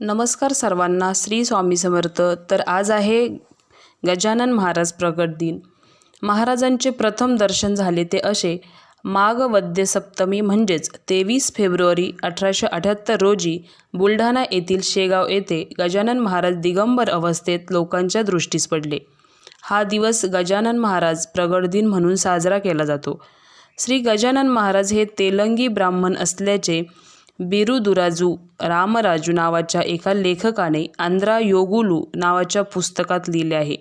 नमस्कार सर्वांना श्री स्वामी समर्थ. तर आज आहे गजानन महाराज प्रगट दिन. महाराजांचे प्रथम दर्शन झाले ते असे. माघ वद्य सप्तमी म्हणजेच तेवीस फेब्रुवारी अठराशे अठ्याहत्तर रोजी बुलढाणा येथील शेगाव येथे गजानन महाराज दिगंबर अवस्थेत लोकांच्या दृष्टीस पडले. हा दिवस गजानन महाराज प्रगट दिन म्हणून साजरा केला जातो. श्री गजानन महाराज हे तेलंगी ब्राह्मण असल्याचे बिरुदुराजू रामराजू नावाच्या एका लेखकाने आंध्रा योगुलू नावाच्या पुस्तकात लिहिले आहे.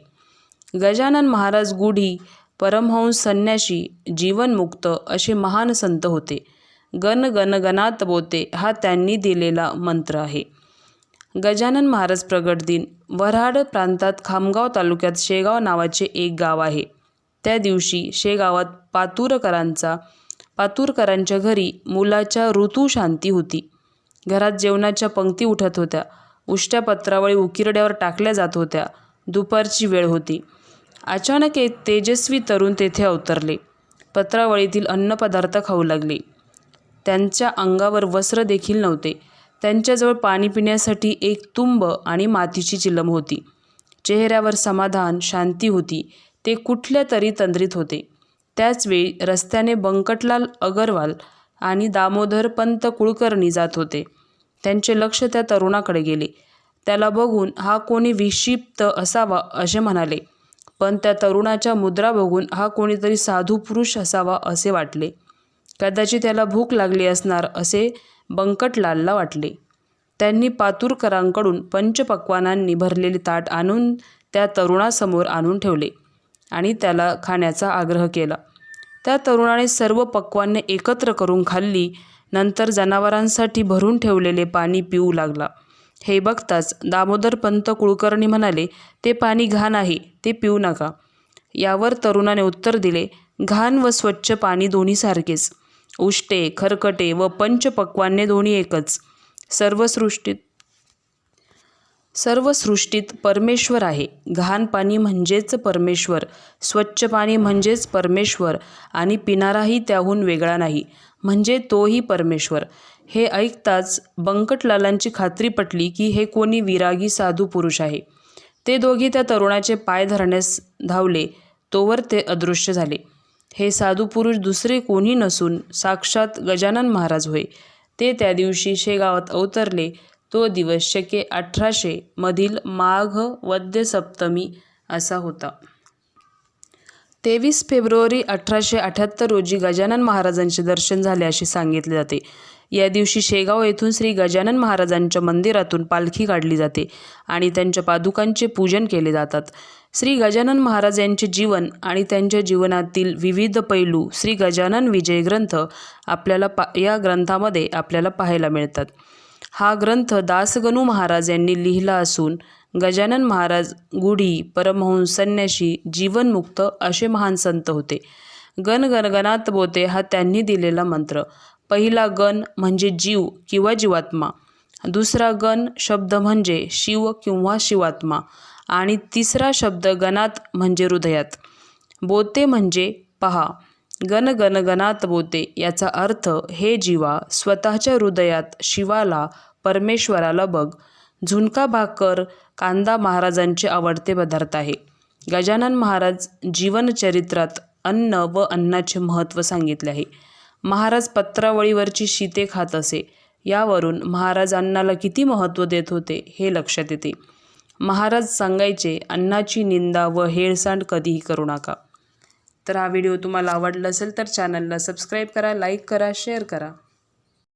गजानन महाराज गुढी परमहंस संन्याशी जीवनमुक्त असे महान संत होते. गण गण बोते हा त्यांनी दिलेला मंत्र आहे. गजानन महाराज प्रगट दिन वऱ्हाड प्रांतात खामगाव तालुक्यात शेगाव नावाचे एक गाव आहे. त्या दिवशी शेगावात पातुरकरांचा पातूरकरांच्या घरी मुलाच्या ऋतू शांती होती. घरात जेवणाच्या पंक्ती उठत होत्या. उष्ट्या पत्रावळी उकिरड्यावर टाकल्या जात होत्या. दुपारची वेळ होती. अचानक एक तेजस्वी तरुण तेथे अवतरले. पत्रावळीतील अन्नपदार्थ खाऊ लागले. त्यांच्या अंगावर वस्त्र देखील नव्हते. त्यांच्याजवळ पाणी पिण्यासाठी एक तुंब आणि मातीची चिलम होती. चेहऱ्यावर समाधान शांती होती. ते कुठल्या तरी तंद्रीत होते. त्याचवेळी रस्त्याने बंकटलाल अगरवाल आणि दामोदर पंत कुळकर्णी जात होते. त्यांचे लक्ष त्या तरुणाकडे गेले. त्याला बघून हा कोणी विक्षिप्त असावा असे म्हणाले. पण त्या तरुणाच्या मुद्रा बघून हा कोणीतरी साधू पुरुष असावा असे वाटले. कदाचित त्याला भूक लागली असणार असे बंकटलालला वाटले. त्यांनी पातूरकरांकडून पंचपक्वानांनी भरलेले ताट आणून त्या तरुणासमोर आणून ठेवले. आणि त्याला खाण्याचा आग्रह केला. त्या तरुणाने सर्व पक्वान्ने एकत्र करून खाल्ली. नंतर जनावरांसाठी भरून ठेवलेले पाणी पिऊ लागला. हे बघताच दामोदर पंत कुळकर्णी म्हणाले ते पाणी घाण आहे ते पिऊ नका यावर तरुणाने उत्तर दिले घाण व स्वच्छ पाणी दोन्ही सारखेच. उष्टे खरकटे व पंचपक्वान्ने दोन्ही एकच. सर्व सृष्टीत सर्व सृष्टीत परमेश्वर आहे. घाण पाणी म्हणजेच परमेश्वर स्वच्छ पाणी म्हणजेच परमेश्वर आणि पिणाराही त्याहून वेगळा नाही. म्हणजे तोही परमेश्वर. हे ऐकताच बंकटलालांची खात्री पटली की हे कोणी विरागी साधू पुरुष आहे. ते दोघी त्या तरुणाचे पाय धरण्यास धावले तोवर ते अदृश्य झाले. हे साधू पुरुष दुसरे कोणी नसून साक्षात गजानन महाराज होय. ते त्या दिवशी शेगावात अवतरले तो दिवस शके अठराशे मधील माघ वद्य सप्तमी असा होता. तेवीस फेब्रुवारी अठराशे अठ्याहत्तर रोजी गजानन महाराजांचे दर्शन झाले असे सांगितले जाते. या दिवशी शेगाव येथून श्री गजानन महाराजांच्या मंदिरातून पालखी काढली जाते आणि त्यांच्या पादुकांचे पूजन केले जातात. श्री गजानन महाराज यांचे जीवन आणि त्यांच्या जीवनातील विविध पैलू श्री गजानन विजय ग्रंथ आपल्याला पा या ग्रंथामध्ये आपल्याला पाहायला मिळतात. हा ग्रंथ दासगणू महाराज यांनी लिहिला असून गजानन महाराज गुढी परमहंस संन्याशी जीवनमुक्त असे महान संत होते. गण गणगणात बोते हा त्यांनी दिलेला मंत्र. पहिला गण म्हणजे जीव किंवा जीवात्मा. दुसरा गण शब्द म्हणजे शिव किंवा शिवात्मा. आणि तिसरा शब्द गणात म्हणजे हृदयात. बोते म्हणजे पहा. गन गण गणात बोते. याचा अर्थ हे जीवा स्वतःच्या हृदयात शिवाला परमेश्वराला बघ. झुणका भाकर कांदा महाराजांचे आवडते पदार्थ आहे. गजानन महाराज जीवनचरित्रात अन्न व अन्नाचे महत्त्व सांगितले आहे. महाराज पत्रावळीवरची शीते खात असे. यावरून महाराज अन्नाला किती महत्त्व देत होते हे लक्षात येते. महाराज सांगायचे अन्नाची निंदा व हेळसांड कधीही करू नका. तर हा व्हिडिओ तुम्हाला आवडला असेल तर चॅनलला सबस्क्राईब करा लाईक करा शेअर करा.